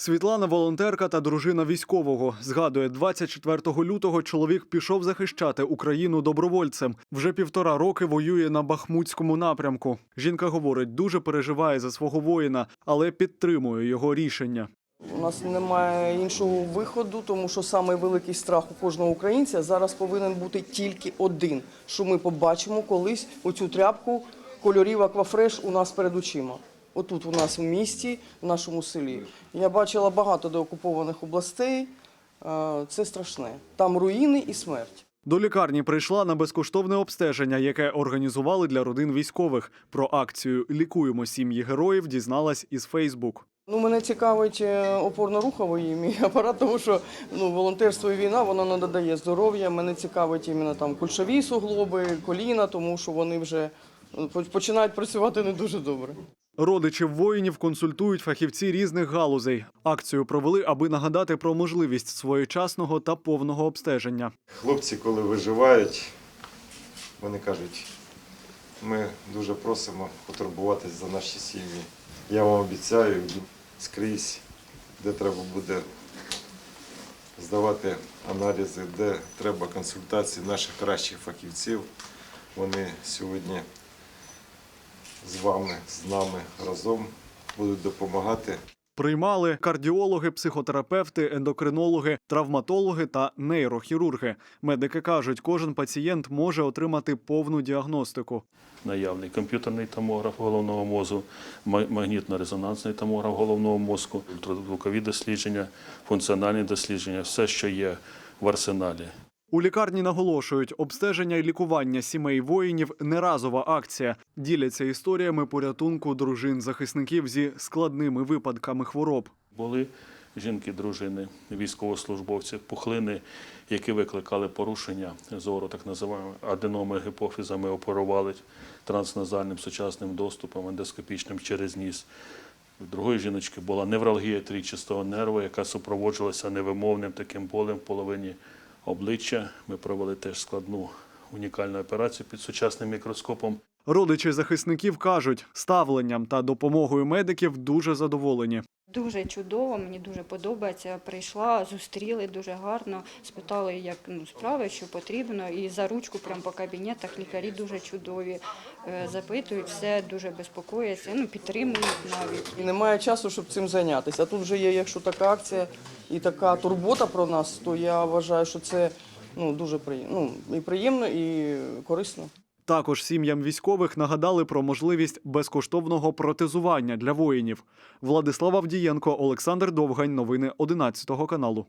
Світлана волонтерка та дружина військового. Згадує, 24 лютого чоловік пішов захищати Україну добровольцем. Вже півтора роки воює на Бахмутському напрямку. Жінка говорить, дуже переживає за свого воїна, але підтримує його рішення. У нас немає іншого виходу, тому що самий великий страх у кожного українця зараз повинен бути тільки один, що ми побачимо колись оцю тряпку кольорів аквафреш у нас перед очима. Отут у нас в місті, в нашому селі. Я бачила багато деокупованих областей. Е, Це страшне. Там руїни і смерть. До лікарні прийшла на безкоштовне обстеження, яке організували для родин військових. Про акцію Лікуємо сім'ї героїв дізналась із Фейсбук. Ну, мене цікавить е, опорно-руховий мій апарат, тому що ну, волонтерство і війна воно не додає здоров'я. Мене цікавить іменно там кульшові суглоби, коліна, тому що вони вже ну, починають працювати не дуже добре. Родичів воїнів консультують фахівці різних галузей. Акцію провели, аби нагадати про можливість своєчасного та повного обстеження. Хлопці, коли виживають, вони кажуть, ми дуже просимо потурбуватись за наші сім'ї. Я вам обіцяю, скрізь, де треба буде здавати аналізи, де треба консультації наших кращих фахівців. Вони сьогодні з вами, з нами разом будуть допомагати. Приймали кардіологи, психотерапевти, ендокринологи, травматологи та нейрохірурги. Медики кажуть, кожен пацієнт може отримати повну діагностику. наявний комп'ютерний томограф головного мозку, ма- магнітно-резонансний томограф головного мозку, ультразвукові дослідження, функціональні дослідження, все, що є в арсеналі. У лікарні наголошують, обстеження і лікування сімей воїнів не разова акція. Діляться історіями порятунку дружин захисників зі складними випадками хвороб. Були жінки, дружини, військовослужбовці, пухлини, які викликали порушення зору, так називаємо аденоми гіпофізами, оперували трансназальним сучасним доступом, ендоскопічним через ніс. У другої жіночки була невралгія трічастого нерву, яка супроводжувалася невимовним таким болем в половині обличчя. Ми провели теж складну унікальну операцію під сучасним мікроскопом. Родичі захисників кажуть, ставленням та допомогою медиків дуже задоволені. Дуже чудово, мені дуже подобається. Прийшла, зустріли дуже гарно, спитали, як ну, справи, що потрібно. І за ручку прямо по кабінетах лікарі дуже чудові. Е, Запитують, все дуже безпокояться, ну, підтримують навіть. І немає часу, щоб цим зайнятися. А тут вже є, якщо така акція і така турбота про нас, то я вважаю, що це ну, дуже приємно. Ну, і приємно, і корисно. Також сім'ям військових нагадали про можливість безкоштовного протезування для воїнів. Владислав Авдієнко, Олександр Довгань. Новини 11 каналу.